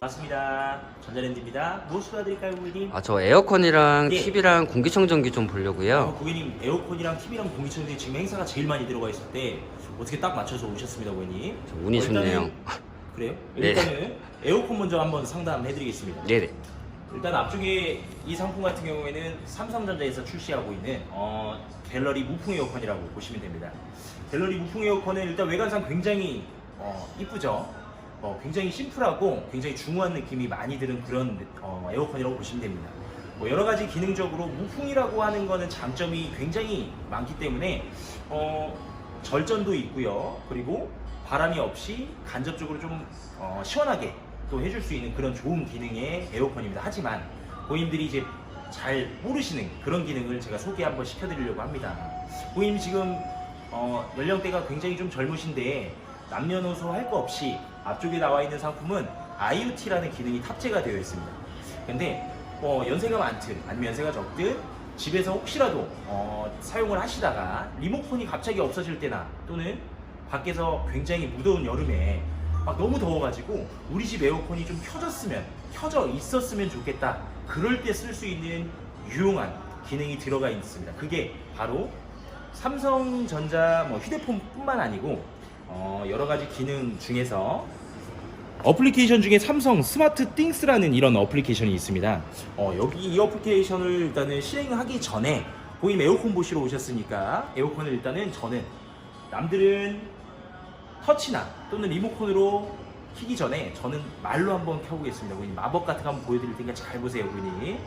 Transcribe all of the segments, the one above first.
반갑습니다. 전자랜드입니다. 무엇을 도와드릴까요, 고객님? 아, 저 에어컨이랑 예. TV랑 공기청정기 좀 보려고요. 어, 고객님 에어컨이랑 TV랑 공기청정기 지금 행사가 제일 많이 들어가 있을 때 어떻게 딱 맞춰서 오셨습니다, 고객님? 저 운이 어, 일단은- 좋네요. 그래요? 네. 일단은 에어컨 먼저 한번 상담해드리겠습니다. 네네. 일단 앞쪽에 이 상품 같은 경우에는 삼성전자에서 출시하고 있는 어, 갤러리 무풍 에어컨이라고 보시면 됩니다. 갤러리 무풍 에어컨은 일단 외관상 굉장히 어, 이쁘죠. 어, 굉장히 심플하고 굉장히 중후한 느낌이 많이 드는 그런 어, 에어컨이라고 보시면 됩니다. 뭐 여러 가지 기능적으로 무풍이라고 하는 거는 장점이 굉장히 많기 때문에 어, 절전도 있고요. 그리고 바람이 없이 간접적으로 좀 어, 시원하게 또 해줄 수 있는 그런 좋은 기능의 에어컨입니다. 하지만 고객님들이 이제 잘 모르시는 그런 기능을 제가 소개 한번 시켜드리려고 합니다. 고객님 지금 어, 연령대가 굉장히 좀 젊으신데 남녀노소 할 거 없이 앞쪽에 나와 있는 상품은 IoT라는 기능이 탑재가 되어 있습니다. 근데 어, 연세가 많든 아니면 연세가 적든 집에서 혹시라도 어, 사용을 하시다가 리모컨이 갑자기 없어질 때나 또는 밖에서 굉장히 무더운 여름에 막 너무 더워가지고 우리 집 에어컨이 좀 켜졌으면 켜져 있었으면 좋겠다 그럴 때 쓸 수 있는 유용한 기능이 들어가 있습니다 그게 바로 삼성전자 뭐 휴대폰뿐만 아니고 어, 여러 가지 기능 중에서 어플리케이션 중에 삼성 스마트 띵스라는 이런 어플리케이션이 있습니다. 어, 여기 이 어플리케이션을 일단은 실행하기 전에 고객님 에어컨 보시러 오셨으니까 에어컨을 일단은 저는 남들은 터치나 또는 리모컨으로 키기 전에 저는 말로 한번 켜보겠습니다. 고객님 마법 같은 거 한번 보여드릴 테니까 잘 보세요, 고객님.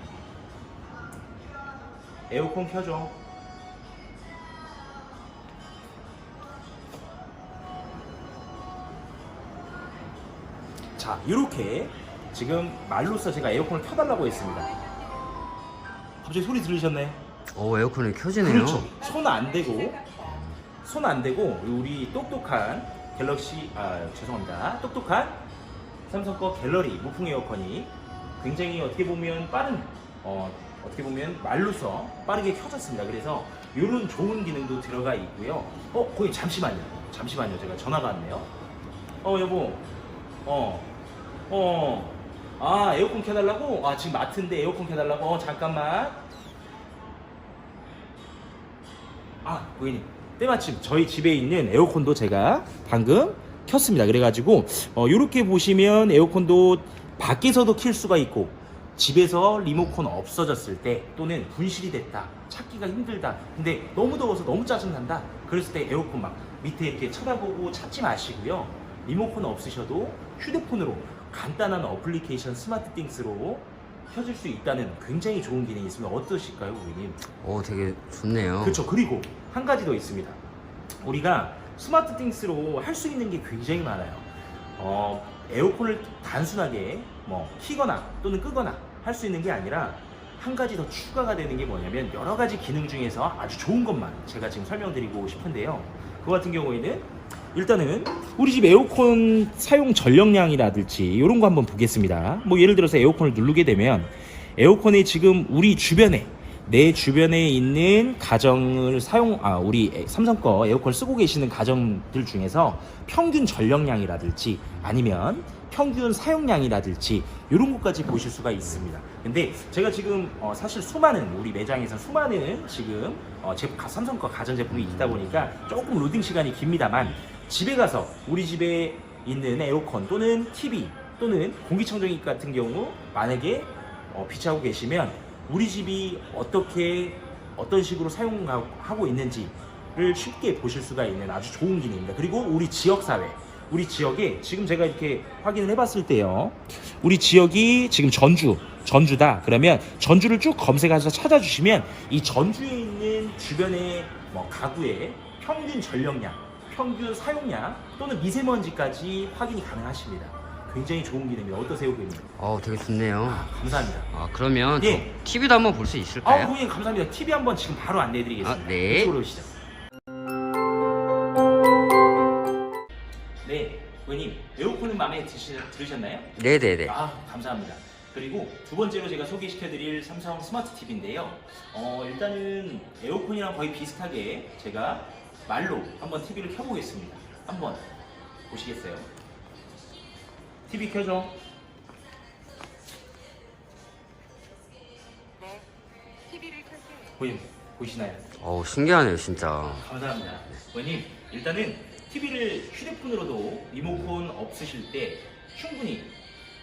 에어컨 켜줘. 자, 이렇게 지금 말로써 제가 에어컨을 켜달라고 했습니다. 갑자기 소리 들으셨나요? 오, 에어컨이 켜지네요. 그렇죠. 손 안 대고 손 안 대고 우리 똑똑한 갤럭시 아 죄송합니다. 똑똑한 삼성 거 갤러리 무풍 에어컨이 굉장히 어떻게 보면 빠른 어 어떻게 보면 말로써 빠르게 켜졌습니다. 그래서 이런 좋은 기능도 들어가 있고요. 어 거기 잠시만요. 잠시만요. 제가 전화가 왔네요. 어 여보. 어. 어. 아 에어컨 켜달라고? 아 지금 마트인데 에어컨 켜달라고? 어 잠깐만. 아, 고객님. 때마침 저희 집에 있는 에어컨도 제가 방금 켰습니다. 그래가지고, 어, 요렇게 보시면 에어컨도 밖에서도 킬 수가 있고, 집에서 리모컨 없어졌을 때, 또는 분실이 됐다, 찾기가 힘들다, 근데 너무 더워서 너무 짜증난다, 그랬을 때 에어컨 막 밑에 이렇게 쳐다보고 찾지 마시고요. 리모컨 없으셔도 휴대폰으로 간단한 어플리케이션 스마트 띵스로 켜질 수 있다는 굉장히 좋은 기능이 있습니다. 어떠실까요, 고객님? 오, 되게 좋네요. 그렇죠. 그리고 한 가지 더 있습니다. 우리가 스마트 띵스로 할 수 있는 게 굉장히 많아요. 어, 에어컨을 단순하게 뭐 키거나 또는 끄거나 할 수 있는 게 아니라 한 가지 더 추가가 되는 게 뭐냐면 여러 가지 기능 중에서 아주 좋은 것만 제가 지금 설명드리고 싶은데요. 그 같은 경우에는 일단은 우리 집 에어컨 사용 전력량이라든지 이런 거 한번 보겠습니다. 뭐 예를 들어서 에어컨을 누르게 되면 에어컨이 지금 우리 주변에 내 주변에 있는 가정을 사용 아 우리 삼성 거 에어컨 쓰고 계시는 가정들 중에서 평균 전력량이라든지 아니면 평균 사용량이라든지 이런 것까지 보실 수가 있습니다. 근데 제가 지금 어, 사실 수많은 우리 매장에서 수많은 지금 어, 제 가- 삼성 거 가전 제품이 있다 보니까 조금 로딩 시간이 깁니다만 집에 가서 우리 집에 있는 에어컨 또는 TV 또는 공기청정기 같은 경우 만약에 어, 비치하고 계시면 우리 집이 어떻게 어떤 식으로 사용하고 있는지를 쉽게 보실 수가 있는 아주 좋은 기능입니다. 그리고 우리 지역 사회, 우리 지역에 지금 제가 이렇게 확인을 해봤을 때요, 우리 지역이 지금 전주, 전주다. 그러면 전주를 쭉 검색해서 찾아주시면 이 전주에 있는 주변의 뭐 가구의 평균 전력량, 평균 사용량 또는 미세먼지까지 확인이 가능하십니다. 굉장히 좋은 기능입니다. 어떠세요, 고객님? 어, 되게 좋네요. 아, 감사합니다. 아, 그러면 예. 저 TV도 한번 볼 수 아, 있을까요? 고객님 감사합니다. TV 한번 지금 바로 안내해드리겠습니다. 아, 네. 이쪽으로 오시죠. 네, 고객님 에어컨은 마음에 드시, 들으셨나요? 네네네. 아, 감사합니다. 그리고 두 번째로 제가 소개시켜드릴 삼성 스마트 TV인데요. 어, 일단은 에어컨이랑 거의 비슷하게 제가 말로 한번 TV를 켜보겠습니다. 한번 보시겠어요? TV 켜줘. 네. TV를 켤게요. 고객님 보시나요? 어우 신기하네요 진짜. 감사합니다. 고객님 일단은 TV를 휴대폰으로도 리모컨 없으실 때 충분히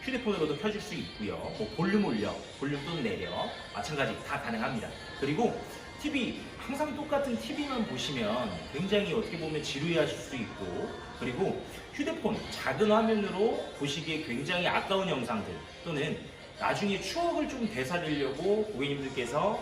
휴대폰으로도 켜줄 수 있고요. 뭐 볼륨 올려, 볼륨 또 내려 마찬가지 다 가능합니다. 그리고 TV 항상 똑같은 TV만 보시면 굉장히 어떻게 보면 지루해하실 수 있고 그리고 휴대폰 작은 화면으로 보시기에 굉장히 아까운 영상들 또는 나중에 추억을 좀 되살리려고 고객님들께서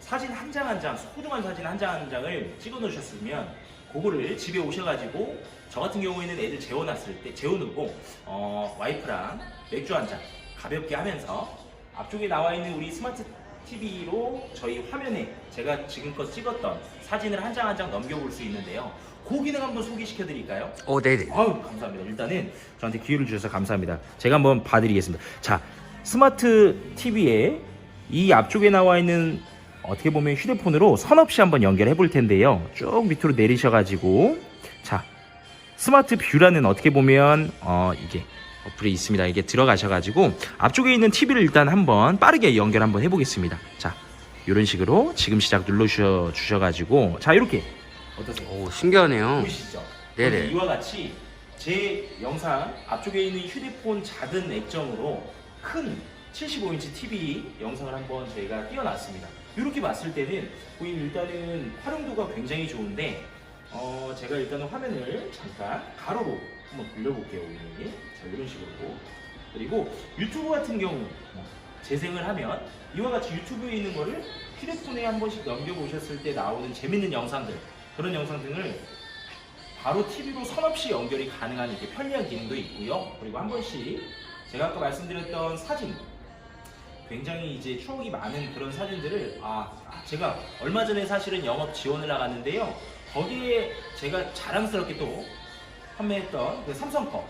사진 한 장 한 장, 소중한 사진 한 장 한 장을 찍어 놓으셨으면 그거를 집에 오셔가지고 저 같은 경우에는 애들 재워놨을 때 재워놓고 어, 와이프랑 맥주 한 잔 가볍게 하면서 앞쪽에 나와 있는 우리 스마트 TV로 저희 화면에 제가 지금껏 찍었던 사진을 한 장 한 장 넘겨볼 수 있는데요. 그 기능 한번 소개시켜 드릴까요? 어 네네. 아유 감사합니다. 일단은 저한테 기회를 주셔서 감사합니다. 제가 한번 봐드리겠습니다. 자 스마트 TV에 이 앞쪽에 나와 있는 어떻게 보면 휴대폰으로 선 없이 한번 연결해 볼 텐데요. 쭉 밑으로 내리셔가지고 자 스마트 뷰라는 어떻게 보면 어 이게 어플이 있습니다. 이게 들어가셔가지고 앞쪽에 있는 TV를 일단 한번 빠르게 연결 한번 해보겠습니다. 자 이런 식으로 지금 시작 눌러주셔 주셔가지고 자 이렇게 어떠세요? 오 신기하네요. 보이시죠? 네네. 이와 같이 제 영상 앞쪽에 있는 휴대폰 작은 액정으로 큰 75인치 TV 영상을 한번 저희가 띄워놨습니다. 이렇게 봤을 때는 고객님 일단은 활용도가 굉장히 좋은데 어, 제가 일단은 화면을 잠깐 가로로 한번 돌려볼게요, 고객님. 자, 이런 식으로. 그리고 유튜브 같은 경우 뭐 재생을 하면 이와 같이 유튜브에 있는 거를 휴대폰에 한 번씩 넘겨보셨을 때 나오는 재밌는 영상들 그런 영상 등을 바로 TV로 선 없이 연결이 가능한 이렇게 편리한 기능도 있고요. 그리고 한 번씩 제가 아까 말씀드렸던 사진 굉장히 이제 추억이 많은 그런 사진들을 아 아, 제가 얼마 전에 사실은 영업 지원을 나갔는데요. 거기에 제가 자랑스럽게 또 판매했던 그 삼성컵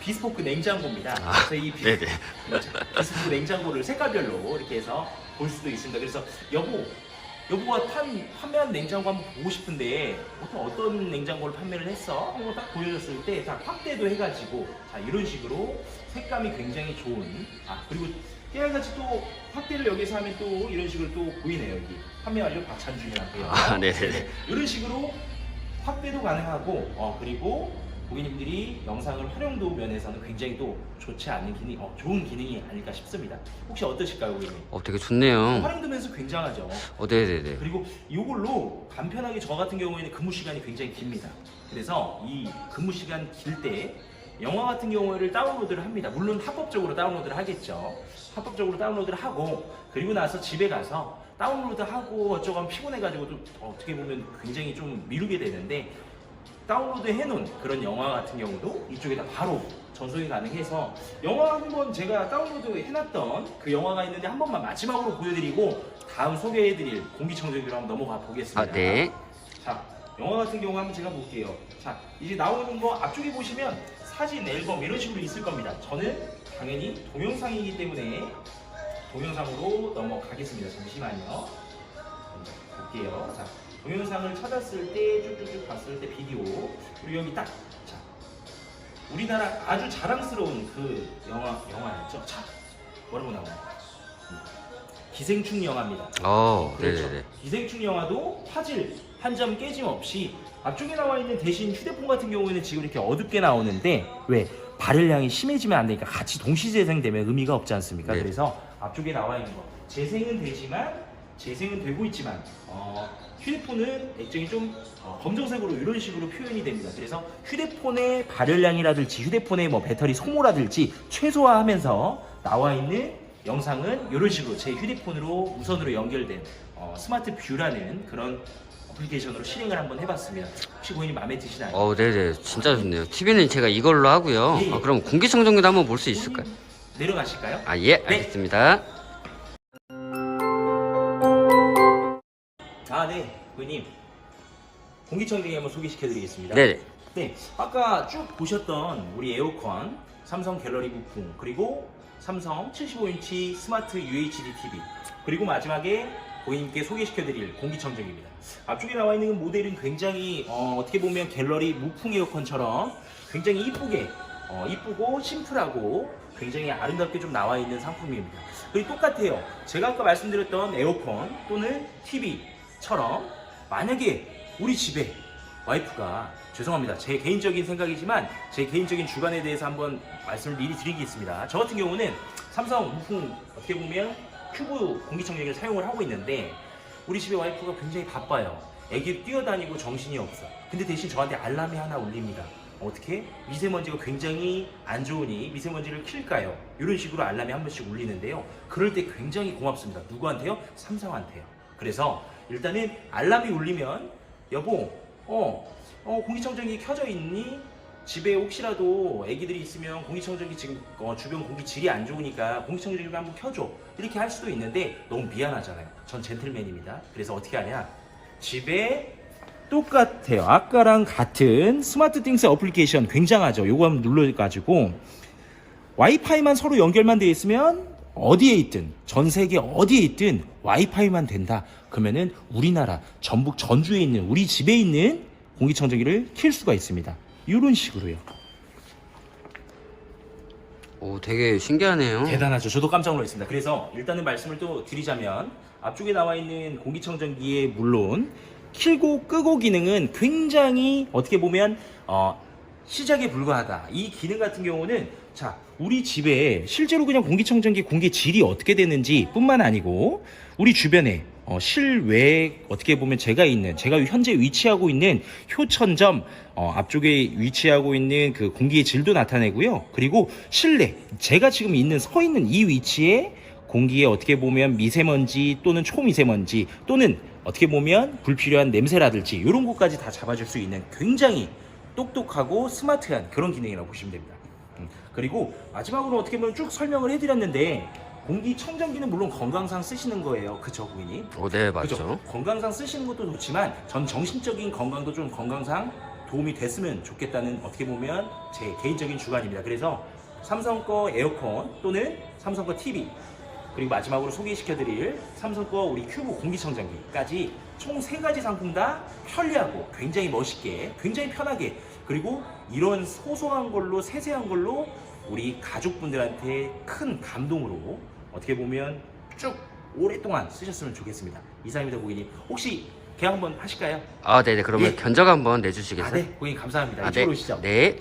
비스포크 냉장고입니다. 아, 그래서 이 비- 네네. 비스포크 냉장고를 색깔별로 이렇게 해서 볼 수도 있습니다. 그래서 여보, 여보가 판, 판매한 냉장고 한번 보고 싶은데 어떤 어떤 냉장고를 판매를 했어? 한번 딱 보여줬을 때딱 확대도 해가지고 자 이런 식으로 색감이 굉장히 좋은 아 그리고 깨알같이 또 확대를 여기서 하면 또 이런 식으로 또 보이네요 여기 판매 완료 박찬준이라고 요. 아, 네네네. 이런 식으로 확대도 가능하고 어 그리고 고객님들이 영상을 활용도 면에서는 굉장히 또 좋지 않은 기능, 어, 좋은 기능이 아닐까 싶습니다. 혹시 어떠실까요, 고객님? 어 되게 좋네요. 활용도 면에서 굉장하죠. 어 네네네. 그리고 이걸로 간편하게 저 같은 경우에는 근무 시간이 굉장히 깁니다. 그래서 이 근무 시간 길 때 영화 같은 경우를 다운로드를 합니다. 물론 합법적으로 다운로드를 하겠죠. 합법적으로 다운로드를 하고 그리고 나서 집에 가서 다운로드 하고 어쩌고 하면 피곤해가지고 좀 어떻게 보면 굉장히 좀 미루게 되는데 다운로드 해놓은 그런 영화 같은 경우도 이쪽에다 바로 전송이 가능해서 영화 한 번 제가 다운로드 해놨던 그 영화가 있는데 한 번만 마지막으로 보여드리고 다음 소개해드릴 공기청정기로 한번 넘어가 보겠습니다. 아 네. 자, 영화 같은 경우 한번 제가 볼게요. 자, 이제 나오는 거 앞쪽에 보시면 사진, 앨범 이런 식으로 있을 겁니다. 저는 당연히 동영상이기 때문에 동영상으로 넘어가겠습니다. 잠시만요. 먼저 볼게요. 자, 동영상을 찾았을 때 쭉쭉쭉 봤을 때 비디오 그리고 여기 딱 자, 우리나라 아주 자랑스러운 그 영화 영화였죠. 자, 뭐라고 나와요? 기생충 영화입니다. 어 그렇죠. 네네네. 기생충 영화도 화질 한 점 깨짐 없이 앞쪽에 나와 있는 대신 휴대폰 같은 경우에는 지금 이렇게 어둡게 나오는데 왜 발열량이 심해지면 안 되니까 같이 동시 재생되면 의미가 없지 않습니까? 네. 그래서 앞쪽에 나와 있는 거 재생은 되지만 재생은 되고 있지만 어, 휴대폰은 액정이 좀 어, 검정색으로 이런 식으로 표현이 됩니다. 그래서 휴대폰의 발열량이라든지 휴대폰의 뭐 배터리 소모라든지 최소화하면서 나와 있는 영상은 이런 식으로 제 휴대폰으로 무선으로 연결된 어, 스마트 뷰라는 그런 어플리케이션으로 실행을 한번 해봤습니다. 혹시 고객님 마음에 드시나요? 어 네네 진짜 좋네요. TV는 제가 이걸로 하고요. 예, 예. 아, 그럼 공기청정기도 한번 볼 수 있을까요? 내려가실까요? 아 예 알겠습니다. 네, 고객님. 공기청정기 한번 소개시켜드리겠습니다. 네네. 네, 아까 쭉 보셨던 우리 에어컨, 삼성 갤러리 부품, 그리고 삼성 75인치 스마트 UHD TV, 그리고 마지막에 고객님께 소개시켜드릴 공기청정기입니다. 앞쪽에 나와 있는 모델은 굉장히 어, 떻게 보면 갤러리 무풍 에어컨처럼 굉장히 이쁘게 어, 이쁘고 심플하고 굉장히 아름답게 좀 나와 있는 상품입니다. 그리고 똑같아요. 제가 아까 말씀드렸던 에어컨 또는 TV 처럼 만약에 우리 집에 와이프가 죄송합니다. 제 개인적인 생각이지만 제 개인적인 주관에 대해서 한번 말씀을 미리 드리겠습니다. 저 같은 경우는 삼성 무풍 어떻게 보면 큐브 공기청정기를 사용을 하고 있는데 우리 집에 와이프가 굉장히 바빠요. 애기 뛰어다니고 정신이 없어. 근데 대신 저한테 알람이 하나 울립니다. 어떻게? 미세먼지가 굉장히 안 좋으니 미세먼지를 킬까요? 이런 식으로 알람이 한 번씩 울리는데요. 그럴 때 굉장히 고맙습니다. 누구한테요? 삼성한테요. 그래서 일단은 알람이 울리면 여보, 어, 어 공기청정기 켜져 있니? 집에 혹시라도 애기들이 있으면 공기청정기 지금 어, 주변 공기 질이 안 좋으니까 공기청정기 한번 켜줘 이렇게 할 수도 있는데 너무 미안하잖아요. 전 젠틀맨입니다. 그래서 어떻게 하냐? 집에 똑같아요. 아까랑 같은 스마트 띵스 어플리케이션 굉장하죠. 요거 한번 눌러가지고 와이파이만 서로 연결만 돼 있으면 어디에 있든 전 세계 어디에 있든 와이파이만 된다. 그러면은 우리나라 전북 전주에 있는 우리 집에 있는 공기청정기를 킬 수가 있습니다. 이런 식으로요. 오, 되게 신기하네요. 대단하죠. 저도 깜짝 놀랐습니다. 그래서 일단은 말씀을 또 드리자면 앞쪽에 나와 있는 공기청정기에 물론 킬고 끄고 기능은 굉장히 어떻게 보면 어, 시작에 불과하다. 이 기능 같은 경우는 자 우리 집에 실제로 그냥 공기청정기 공기 질이 어떻게 되는지 뿐만 아니고 우리 주변에 어, 실외에 어떻게 보면 제가 있는 제가 현재 위치하고 있는 효천점 어, 앞쪽에 위치하고 있는 그 공기의 질도 나타내고요. 그리고 실내 제가 지금 있는 서 있는 이 위치에 공기에 어떻게 보면 미세먼지 또는 초미세먼지 또는 어떻게 보면 불필요한 냄새라든지 이런 것까지 다 잡아줄 수 있는 굉장히 똑똑하고 스마트한 그런 기능이라고 보시면 됩니다. 음, 그리고 마지막으로 어떻게 보면 쭉 설명을 해드렸는데 공기청정기는 물론 건강상 쓰시는 거예요. 그죠, 고객님? 오, 네, 맞죠. 그죠? 건강상 쓰시는 것도 좋지만 전 정신적인 건강도 좀 건강상 도움이 됐으면 좋겠다는 어떻게 보면 제 개인적인 주관입니다. 그래서 삼성 거 에어컨 또는 삼성 거 TV 그리고 마지막으로 소개시켜드릴 삼성 거 우리 큐브 공기청정기까지 총 세 가지 상품 다 편리하고 굉장히 멋있게 굉장히 편하게 그리고 이런 소소한 걸로 세세한 걸로 우리 가족분들한테 큰 감동으로 어떻게 보면 쭉 오랫동안 쓰셨으면 좋겠습니다. 이상입니다, 고객님. 혹시 계약 한번 하실까요? 아, 네네. 그러면 예. 견적 한번 내주시겠어요? 아, 네, 고객님 감사합니다. 아, 네. 이쪽으로 오시죠. 네.